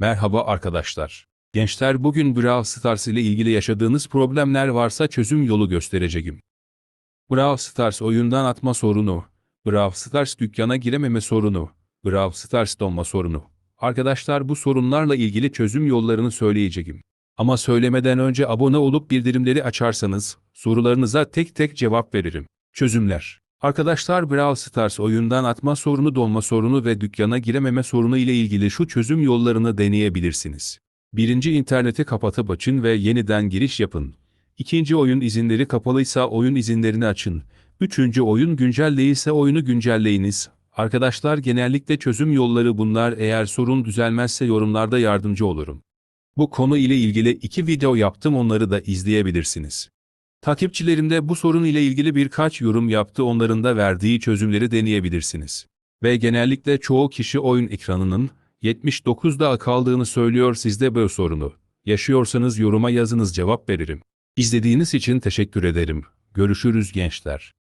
Merhaba arkadaşlar. Gençler bugün Brawl Stars ile ilgili yaşadığınız problemler varsa çözüm yolu göstereceğim. Brawl Stars oyundan atma sorunu, Brawl Stars dükkana girememe sorunu, Brawl Stars donma sorunu. Arkadaşlar bu sorunlarla ilgili çözüm yollarını söyleyeceğim. Ama söylemeden önce abone olup bildirimleri açarsanız sorularınıza tek tek cevap veririm. Çözümler Arkadaşlar Brawl Stars oyundan atma sorunu, donma sorunu ve dükkana girememe sorunu ile ilgili şu çözüm yollarını deneyebilirsiniz. Birinci interneti kapatıp açın ve yeniden giriş yapın. İkinci oyun izinleri kapalıysa oyun izinlerini açın. Üçüncü oyun güncel değilse oyunu güncelleyiniz. Arkadaşlar genellikle çözüm yolları bunlar eğer sorun düzelmezse yorumlarda yardımcı olurum. Bu konu ile ilgili iki video yaptım onları da izleyebilirsiniz. Takipçilerim de bu sorun ile ilgili birkaç yorum yaptı onların da verdiği çözümleri deneyebilirsiniz. Ve genellikle çoğu kişi oyun ekranının 79'da kaldığını söylüyor sizde bu sorunu. Yaşıyorsanız yoruma yazınız cevap veririm. İzlediğiniz için teşekkür ederim. Görüşürüz gençler.